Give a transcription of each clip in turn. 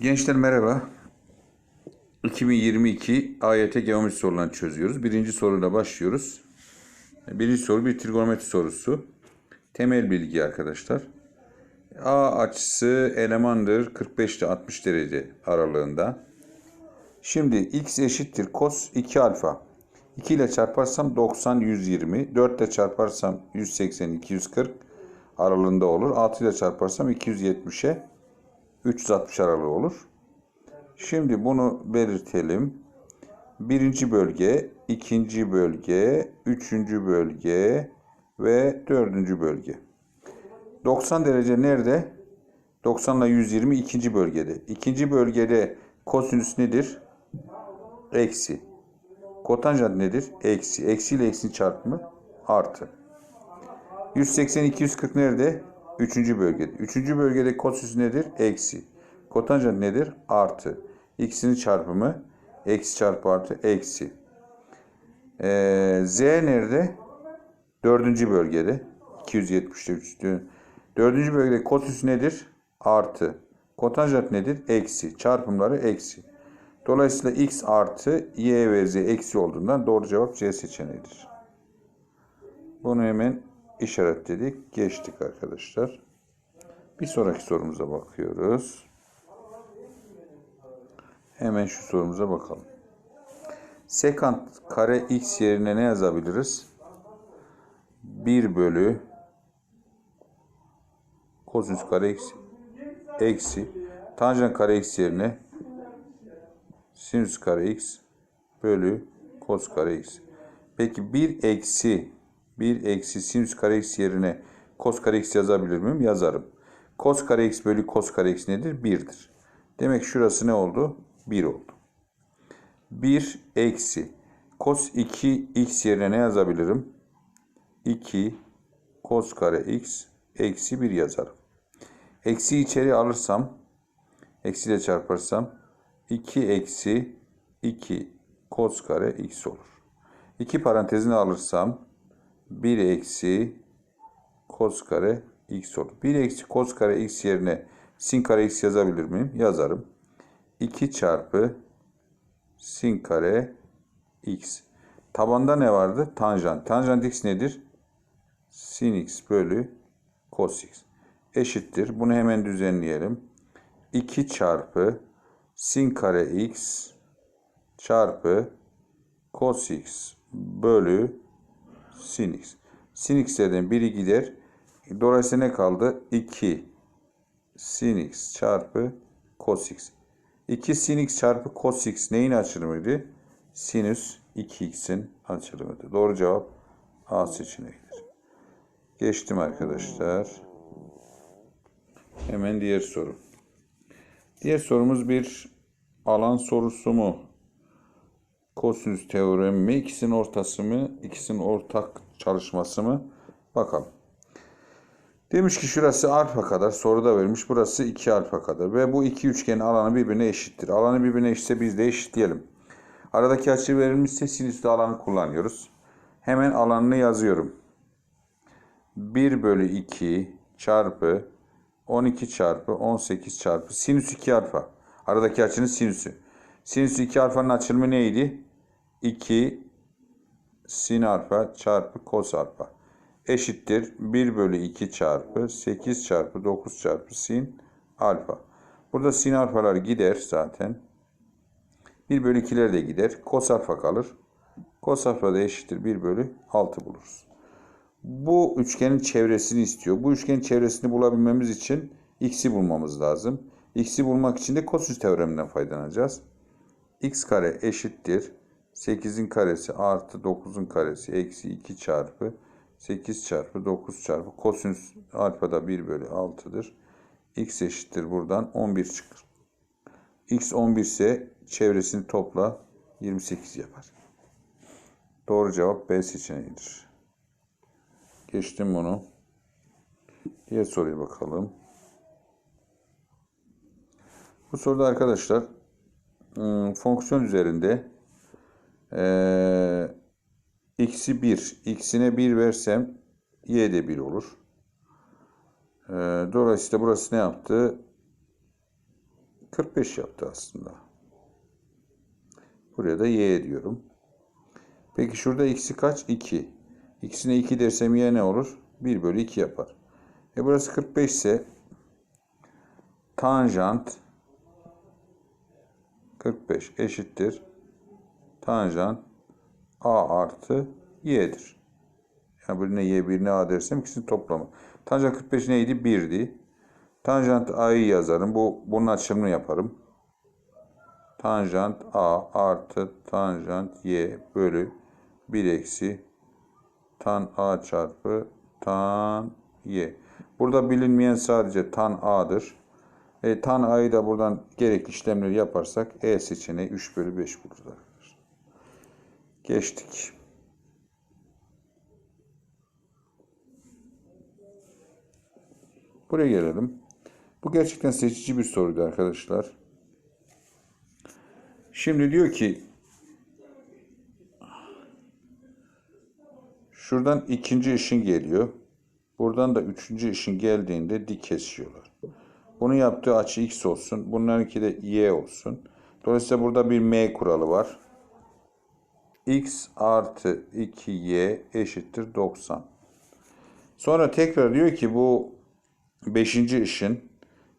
Gençler merhaba. 2022 AYT geometri sorularını çözüyoruz. Birinci soruyla başlıyoruz. Birinci soru bir trigonometri sorusu. Temel bilgi arkadaşlar. A açısı elemandır 45 ile 60 derece aralığında. Şimdi x eşittir cos 2 alfa. 2 ile çarparsam 90 120. 4 ile çarparsam 180 240 aralığında olur. 6 ile çarparsam 270'e 360 aralığı olur. Şimdi bunu belirtelim. Birinci bölge, ikinci bölge, üçüncü bölge ve dördüncü bölge. 90 derece nerede? 90 ile 120 ikinci bölgede. İkinci bölgede kosinüs nedir? Eksi. Kotanjant nedir? Eksi. Eksi ile eksi çarpımı artı. 180 240 nerede? Üçüncü bölgede. Üçüncü bölgede kosinüs nedir? Eksi. Kotanjant nedir? Artı. İkisinin çarpımı eksi çarpı artı eksi. Ee, Z nerede? Dördüncü bölgede. 270'te 3. Dördüncü bölgede kosinüs nedir? Artı. Kotanjant nedir? Eksi. Çarpımları eksi. Dolayısıyla x artı y ve z eksi olduğundan doğru cevap C seçeneğidir. Bunu hemen işaretledik. Geçtik arkadaşlar. Bir sonraki sorumuza bakıyoruz. Hemen şu sorumuza bakalım. Sekant kare x yerine ne yazabiliriz? 1 bölü kosinüs kare x eksi tanjant kare x yerine sinüs kare x bölü kos kare x. Peki 1 eksi 1 eksi sinüs kare x yerine kos kare x yazabilir miyim? Yazarım. Kos kare x bölü kos kare x nedir? 1'dir. Demek şurası ne oldu? 1 oldu. 1 eksi cos 2 x yerine ne yazabilirim? 2 cos kare x eksi 1 yazarım. Eksi içeri alırsam eksi ile çarparsam 2 eksi 2 cos kare x olur. 2 parantezini alırsam 1 eksi cos kare x olur. 1 eksi cos kare x yerine sin kare x yazabilir miyim? Yazarım. 2 çarpı sin kare x. Tabanda ne vardı? Tanjant. Tanjant x nedir? Sin x bölü cos x. Eşittir. Bunu hemen düzenleyelim. 2 çarpı sin kare x çarpı cos x bölü sin x. Sin x'lerden biri gider. Dolayısıyla ne kaldı? 2 sin x çarpı cos x. 2 sin x çarpı cos x neyin açılımıydı? Sinüs 2x'in açılımıydı. Doğru cevap A seçeneğidir. Geçtim arkadaşlar. Hemen diğer soru. Diğer sorumuz bir alan sorusu mu? Kosinüs teoremi mi? İkisinin ortası mı? İkisinin ortak çalışması mı? Bakalım. Demiş ki şurası alfa kadar soruda vermiş. Burası 2 alfa kadar. Ve bu iki üçgenin alanı birbirine eşittir. Alanı birbirine eşitse biz de eşitleyelim. Aradaki açı verilmişse sinüslü alanı kullanıyoruz. Hemen alanını yazıyorum. 1 bölü 2 çarpı 12 çarpı 18 çarpı sinüs 2 alfa. Aradaki açının sinüsü. Sinüs 2 alfanın açılımı neydi? 2 sin alfa çarpı kos alfa eşittir 1 bölü 2 çarpı 8 çarpı 9 çarpı sin alfa. Burada sin alfalar gider zaten. 1 bölü 2'ler de gider. Kos alfa kalır. Kos alfa da eşittir 1 bölü 6 buluruz. Bu üçgenin çevresini istiyor. Bu üçgenin çevresini bulabilmemiz için x'i bulmamız lazım. x'i bulmak için de kosinüs teoreminden faydalanacağız. X kare eşittir 8'in karesi artı 9'un karesi eksi 2 çarpı 8 çarpı 9 çarpı kosinüs alfa da 1 bölü 6'dır. x eşittir buradan 11 çıkar. x 11 ise çevresini topla 28 yapar. Doğru cevap B seçeneğidir. Geçtim bunu. Diğer soruya bakalım. Bu soruda arkadaşlar ıı, fonksiyon üzerinde eee x'i 1, x'ine 1 versem y de 1 olur. Ee, dolayısıyla burası ne yaptı? 45 yaptı aslında. Buraya da y diyorum. Peki şurada x'i kaç? 2. X'ine 2 dersem y ne olur? 1 bölü 2 yapar. E burası 45 ise tanjant 45 eşittir. Tanjant a artı y'dir. Yani birine y birine a dersem ikisinin toplamı. Tanjant 45 neydi? 1'di. Tanjant a'yı yazarım. Bu bunun açılımını yaparım. Tanjant a artı tanjant y bölü 1 eksi tan a çarpı tan y. Burada bilinmeyen sadece tan a'dır. E, tan a'yı da buradan gerekli işlemleri yaparsak e seçeneği 3 bölü 5 buluruz arkadaşlar. Geçtik. Buraya gelelim. Bu gerçekten seçici bir soruydu arkadaşlar. Şimdi diyor ki şuradan ikinci ışın geliyor. Buradan da üçüncü ışın geldiğinde dik kesiyorlar. Bunu yaptığı açı x olsun. Bunlarınki de y olsun. Dolayısıyla burada bir m kuralı var. x artı 2y eşittir 90. Sonra tekrar diyor ki bu beşinci ışın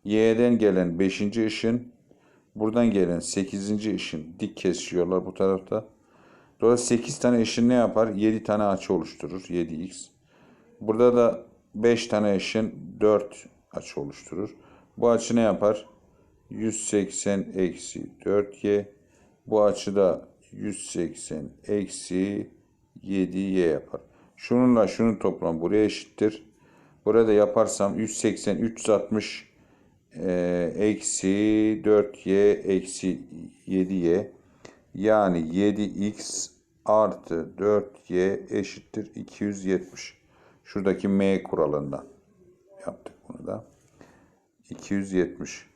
y'den gelen beşinci ışın buradan gelen sekizinci ışın dik kesiyorlar bu tarafta. Dolayısıyla 8 tane ışın ne yapar? 7 tane açı oluşturur. 7x. Burada da 5 tane ışın 4 açı oluşturur. Bu açı ne yapar? 180 eksi 4y. Bu açı da 180 eksi 7y yapar. Şununla şunun toplamı buraya eşittir. Burada yaparsam 180 360 e, eksi 4y eksi 7y yani 7x artı 4y eşittir 270. Şuradaki m kuralından yaptık bunu da. 270.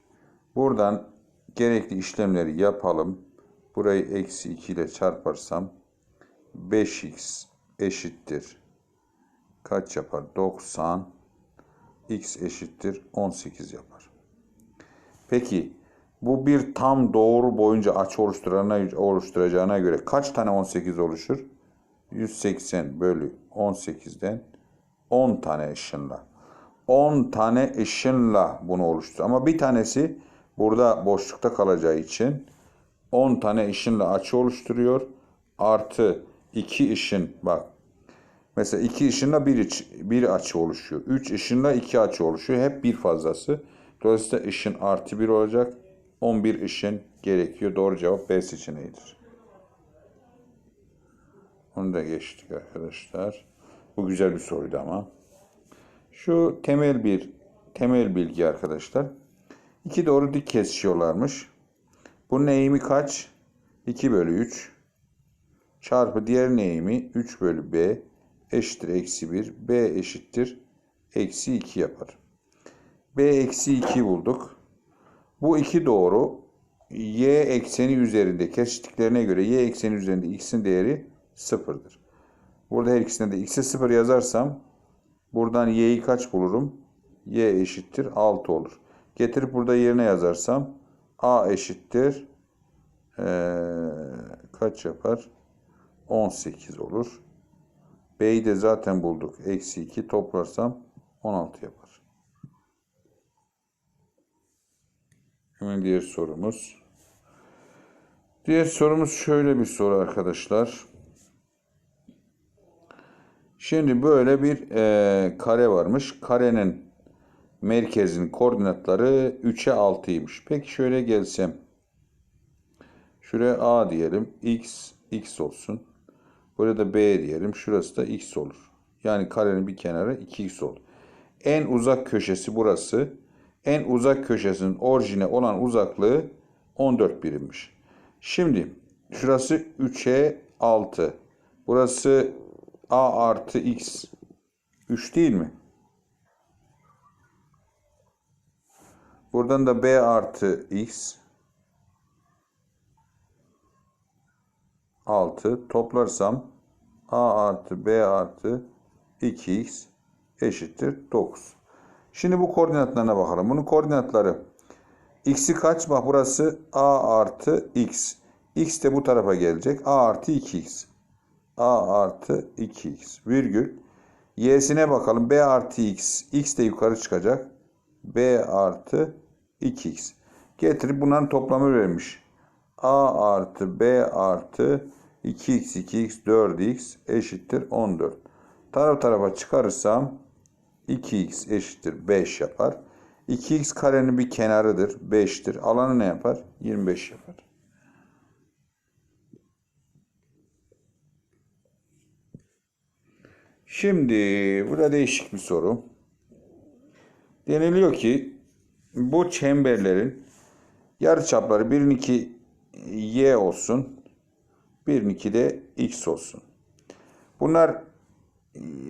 Buradan gerekli işlemleri yapalım. Burayı eksi 2 ile çarparsam 5x eşittir. Kaç yapar? 90. x eşittir 18 yapar. Peki bu bir tam doğru boyunca açı oluşturana, oluşturacağına göre kaç tane 18 oluşur? 180 bölü 18'den 10 tane ışınla. 10 tane ışınla bunu oluştur. Ama bir tanesi burada boşlukta kalacağı için 10 tane ışınla açı oluşturuyor. Artı 2 ışın bak. Mesela 2 ışınla bir, iç, bir açı oluşuyor. 3 ışınla 2 açı oluşuyor. Hep bir fazlası. Dolayısıyla ışın artı 1 olacak. 11 ışın gerekiyor. Doğru cevap B seçeneğidir. Onu da geçtik arkadaşlar. Bu güzel bir soruydu ama. Şu temel bir temel bilgi arkadaşlar. İki doğru dik kesişiyorlarmış. Bunun eğimi kaç? 2 bölü 3 çarpı diğer eğimi 3 bölü B eşittir eksi 1. B eşittir eksi 2 yapar. B eksi 2 bulduk. Bu iki doğru y ekseni üzerinde kesiştiklerine göre y ekseni üzerinde x'in değeri sıfırdır. Burada her ikisine de x'e 0 yazarsam buradan y'yi kaç bulurum? y eşittir 6 olur. Getirip burada yerine yazarsam a eşittir ee, kaç yapar? 18 olur. B'yi de zaten bulduk. Eksi 2 toplarsam 16 yapar. Hemen diğer sorumuz. Diğer sorumuz şöyle bir soru arkadaşlar. Şimdi böyle bir e, kare varmış. Karenin merkezinin koordinatları 3'e 6'ymış. Peki şöyle gelsem. Şuraya A diyelim. X, X olsun. Burada B diyelim. Şurası da X olur. Yani karenin bir kenarı 2X olur. En uzak köşesi burası. En uzak köşesinin orijine olan uzaklığı 14 birimmiş. Şimdi şurası 3'e 6. Burası A artı X 3 değil mi? Buradan da B artı X 6 toplarsam A artı B artı 2X eşittir 9. Şimdi bu koordinatlarına bakalım. Bunun koordinatları X'i kaç? Bak burası A artı X. X de bu tarafa gelecek. A artı 2X. A artı 2X. Virgül. Y'sine bakalım. B artı X. X de yukarı çıkacak. B artı 2X. Getirip bunların toplamı vermiş. A artı B artı 2x 2x 4x eşittir 14. Taraf tarafa çıkarırsam 2x eşittir 5 yapar. 2x karenin bir kenarıdır 5'tir. Alanı ne yapar? 25 yapar. Şimdi burada değişik bir soru. Deniliyor ki bu çemberlerin yarıçapları 1'in 2 y olsun. 1'in 2 de x olsun. Bunlar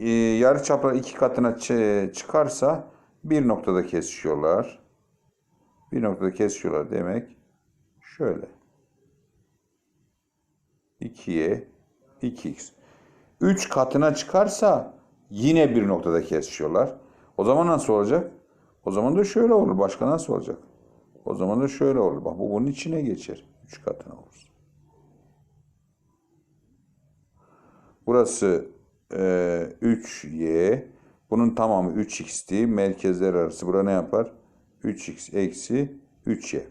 e, yarıçaplar iki katına çıkarsa bir noktada kesişiyorlar. Bir noktada kesişiyorlar demek şöyle. 2y 2x. 3 katına çıkarsa yine bir noktada kesişiyorlar. O zaman nasıl olacak? O zaman da şöyle olur. Başka nasıl olacak? O zaman da şöyle olur. Bak bu bunun içine geçer. 3 katına olur. Burası e, 3y. Bunun tamamı 3x'ti. Merkezler arası. Bura ne yapar? 3x eksi 3y.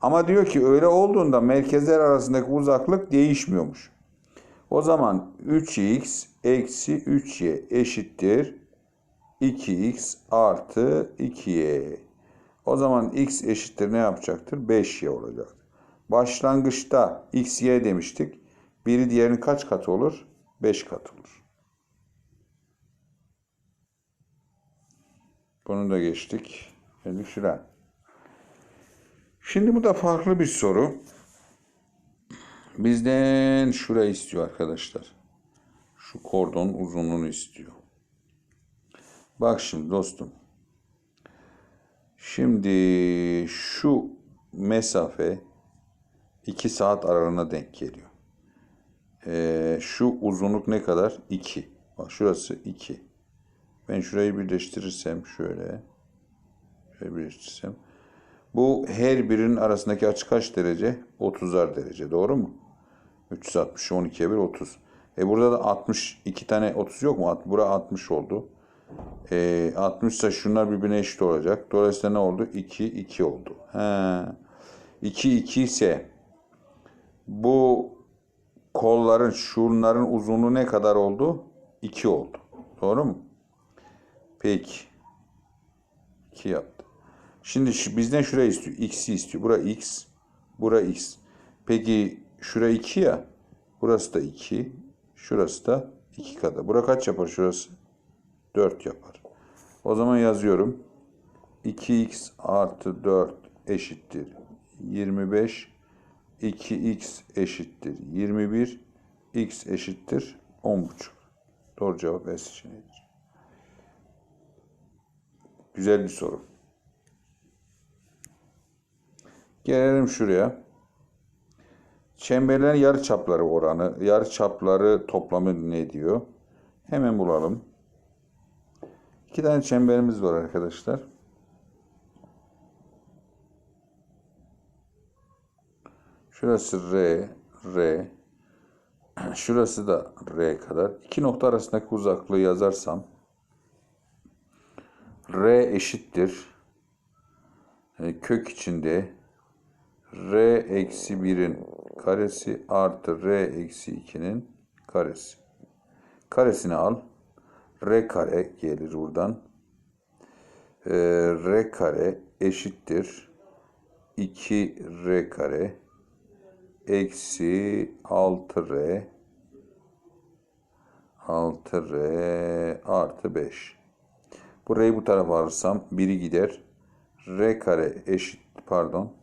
Ama diyor ki öyle olduğunda merkezler arasındaki uzaklık değişmiyormuş. O zaman 3x eksi 3y eşittir 2x artı 2y. O zaman x eşittir ne yapacaktır? 5y olacaktır. Başlangıçta x, y demiştik. Biri diğerinin kaç katı olur? 5 katı olur. Bunu da geçtik. Geldik şuraya. Şimdi bu da farklı bir soru. Bizden şurayı istiyor arkadaşlar. Şu kordon uzunluğunu istiyor. Bak şimdi dostum. Şimdi şu mesafe 2 saat aralığına denk geliyor. Ee, şu uzunluk ne kadar? 2. Bak şurası 2. Ben şurayı birleştirirsem şöyle. Şöyle birleştirirsem. Bu her birinin arasındaki açı kaç derece? 30'ar derece. Doğru mu? 360, 12'ye 1, 30. E burada da 60, iki tane 30 yok mu? Bura 60 oldu. E, 60 ise şunlar birbirine eşit olacak. Dolayısıyla ne oldu? 2, 2 oldu. He. 2, 2 ise bu kolların, şunların uzunluğu ne kadar oldu? 2 oldu. Doğru mu? Peki. 2 yaptı. Şimdi bizden şurayı istiyor. X'i istiyor. Bura X. Bura X. Peki şura 2 ya. Burası da 2. Şurası da 2 kadar. Bura kaç yapar şurası? 4 yapar. O zaman yazıyorum. 2x artı 4 eşittir 25. 2x eşittir 21. x eşittir 10,5. Doğru cevap S seçeneğidir. Güzel bir soru. Gelelim şuraya. Çemberlerin yarıçapları oranı, yarıçapları toplamı ne diyor? Hemen bulalım. İki tane çemberimiz var arkadaşlar. Şurası R, R. Şurası da R kadar. İki nokta arasındaki uzaklığı yazarsam R eşittir. e, Kök içinde R eksi 1'in karesi artı R eksi 2'nin karesi. Karesini al. R kare gelir buradan. Ee, R kare eşittir. 2 R kare eksi 6R 6R artı 5. Burayı bu tarafa alırsam biri gider. R kare eşit pardon.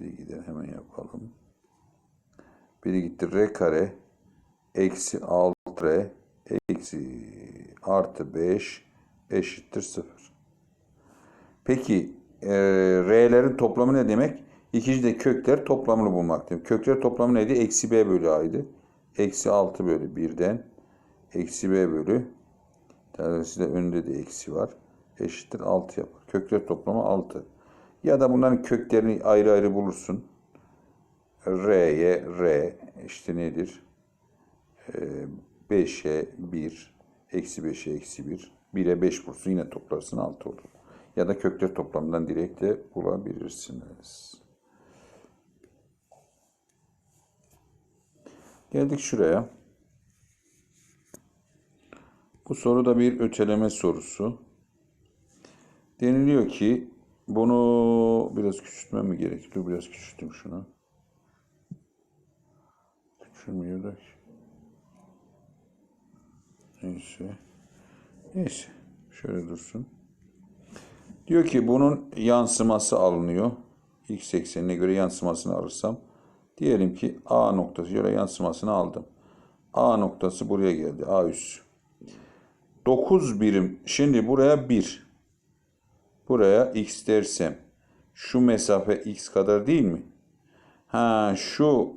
Biri gider hemen yapalım. Biri gitti R kare eksi 6R eksi artı 5 eşittir 0. Peki e, R'lerin toplamı ne demek? İkinci de kökler toplamını bulmak demek. Kökler toplamı neydi? Eksi B bölü A'ydı. Eksi 6 bölü 1'den eksi B bölü dolayısıyla önünde de eksi var. Eşittir 6 yapar. Kökler toplamı 6. Ya da bunların köklerini ayrı ayrı bulursun. R'ye R işte nedir? Ee, 5'e 1, eksi 5'e eksi 1, 1'e 5 bulursun yine toplarsın 6 olur. Ya da kökler toplamından direkt de bulabilirsiniz. Geldik şuraya. Bu soru da bir öteleme sorusu. Deniliyor ki bunu biraz küçültmem mi gerekiyor? Biraz küçülttüm şunu. Küçülmüyor da. Neyse. Neyse. Şöyle dursun. Diyor ki bunun yansıması alınıyor. X eksenine göre yansımasını alırsam. Diyelim ki A noktası göre yansımasını aldım. A noktası buraya geldi. A üssü. 9 birim. Şimdi buraya 1. Buraya x dersem şu mesafe x kadar değil mi? Ha şu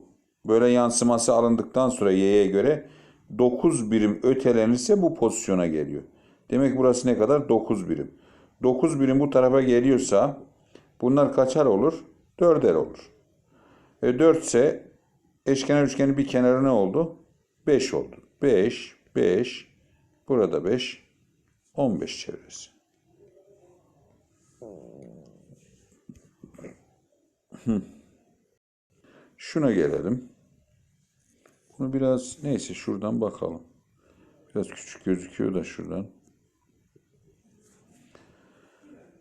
böyle yansıması alındıktan sonra y'ye göre 9 birim ötelenirse bu pozisyona geliyor. Demek burası ne kadar? 9 birim. 9 birim bu tarafa geliyorsa bunlar kaçar olur? 4'er olur. E 4 ise eşkenar üçgenin bir kenarı ne oldu? 5 oldu. 5, 5, burada 5, 15 çevresi. Şuna gelelim. Bunu biraz neyse şuradan bakalım. Biraz küçük gözüküyor da şuradan.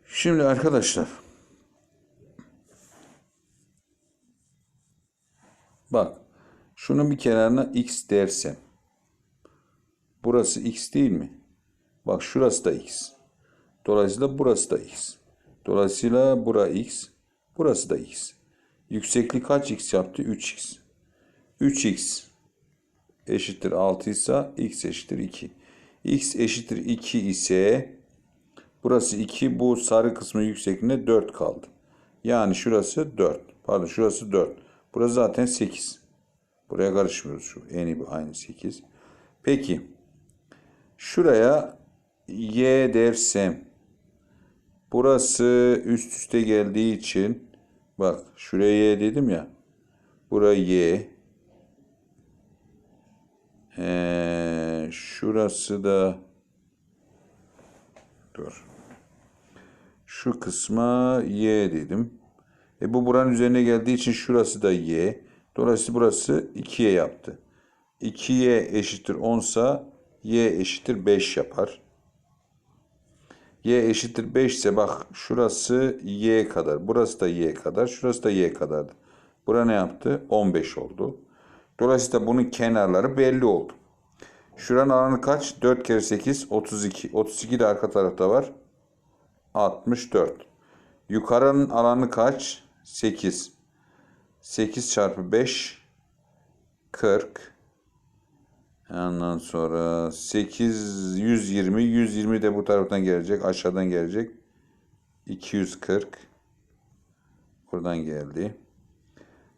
Şimdi arkadaşlar Bak. Şunun bir kenarına x dersem. Burası x değil mi? Bak şurası da x. Dolayısıyla burası da x. Dolayısıyla bura x. Burası da x. Yükseklik kaç x yaptı? 3x. 3x eşittir 6 ise x eşittir 2. x eşittir 2 ise burası 2 bu sarı kısmı yüksekliğinde 4 kaldı. Yani şurası 4. Pardon şurası 4. Burası zaten 8. Buraya karışmıyoruz şu. Eni aynı 8. Peki. Şuraya y dersem burası üst üste geldiği için bak şuraya y dedim ya. Buraya y. Ee, şurası da dur. Şu kısma y dedim. E bu buranın üzerine geldiği için şurası da y. Dolayısıyla burası 2y yaptı. 2y eşittir 10 sa y eşittir 5 yapar. Y eşittir 5 ise bak şurası y kadar. Burası da y kadar. Şurası da y kadardı. Bura ne yaptı? 15 oldu. Dolayısıyla bunun kenarları belli oldu. Şuranın alanı kaç? 4 kere 8 32. 32 de arka tarafta var. 64. Yukarının alanı kaç? 8. 8 çarpı 5 40. Ondan sonra 8 120 120 de bu taraftan gelecek. Aşağıdan gelecek. 240. Buradan geldi.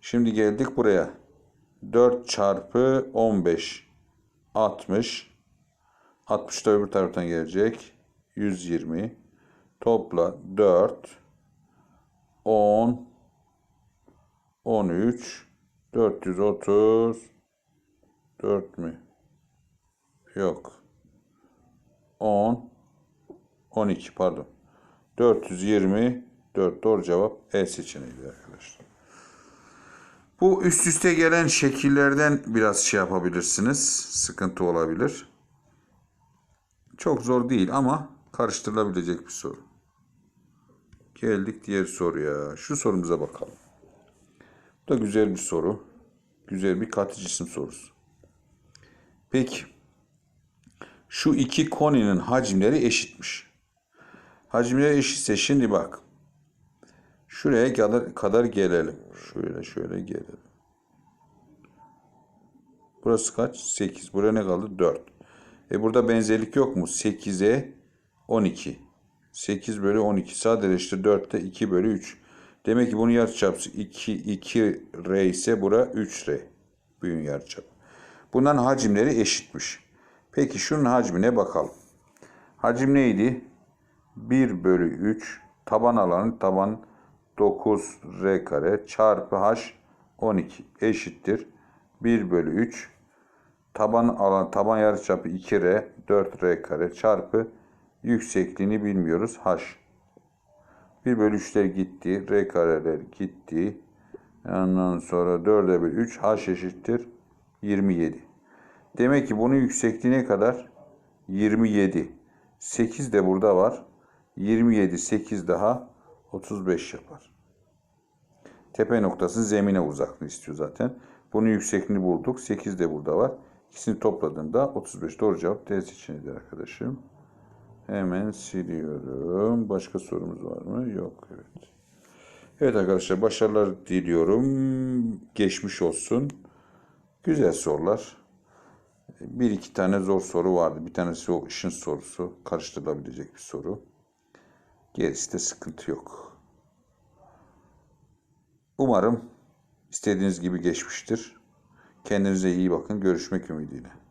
Şimdi geldik buraya. 4 çarpı 15 60 60 da öbür taraftan gelecek. 120 topla 4 10 13 430 4 mü? Yok. 10 12 pardon. 420 4 doğru cevap E seçeneğiydi arkadaşlar. Bu üst üste gelen şekillerden biraz şey yapabilirsiniz. Sıkıntı olabilir. Çok zor değil ama karıştırılabilecek bir soru. Geldik diğer soruya. Şu sorumuza bakalım. Bu da güzel bir soru. Güzel bir katı cisim sorusu. Peki. Şu iki koninin hacimleri eşitmiş. Hacimleri eşitse şimdi bak. Şuraya kadar, kadar gelelim. Şöyle şöyle gelelim. Burası kaç? 8. Buraya ne kaldı? 4. E burada benzerlik yok mu? 8'e 12. 8 bölü 12. Sadeleştir 4'te 2 bölü 3. Demek ki bunun yarıçapı 2, 2 R ise bura 3 R. Büyün yarıçapı. Bunların hacimleri eşitmiş. Peki şunun hacmine bakalım. Hacim neydi? 1 bölü 3 taban alanı taban 9R kare çarpı H 12 eşittir. 1 bölü 3 taban alan taban yarıçapı 2R 4R kare çarpı yüksekliğini bilmiyoruz H. 1 bölü 3'ler gitti. R kareler gitti. Ondan sonra 4'e bölü 3 H eşittir 27. Demek ki bunun yüksekliği ne kadar? 27. 8 de burada var. 27, 8 daha 35 yapar. Tepe noktası zemine uzaklığı istiyor zaten. Bunun yüksekliğini bulduk. 8 de burada var. İkisini topladığımda 35 doğru cevap D seçeneğidir arkadaşım. Hemen siliyorum. Başka sorumuz var mı? Yok. Evet. Evet arkadaşlar başarılar diliyorum. Geçmiş olsun. Güzel sorular. Bir iki tane zor soru vardı. Bir tanesi o işin sorusu. Karıştırılabilecek bir soru. Gerisi de sıkıntı yok. Umarım istediğiniz gibi geçmiştir. Kendinize iyi bakın. Görüşmek ümidiyle.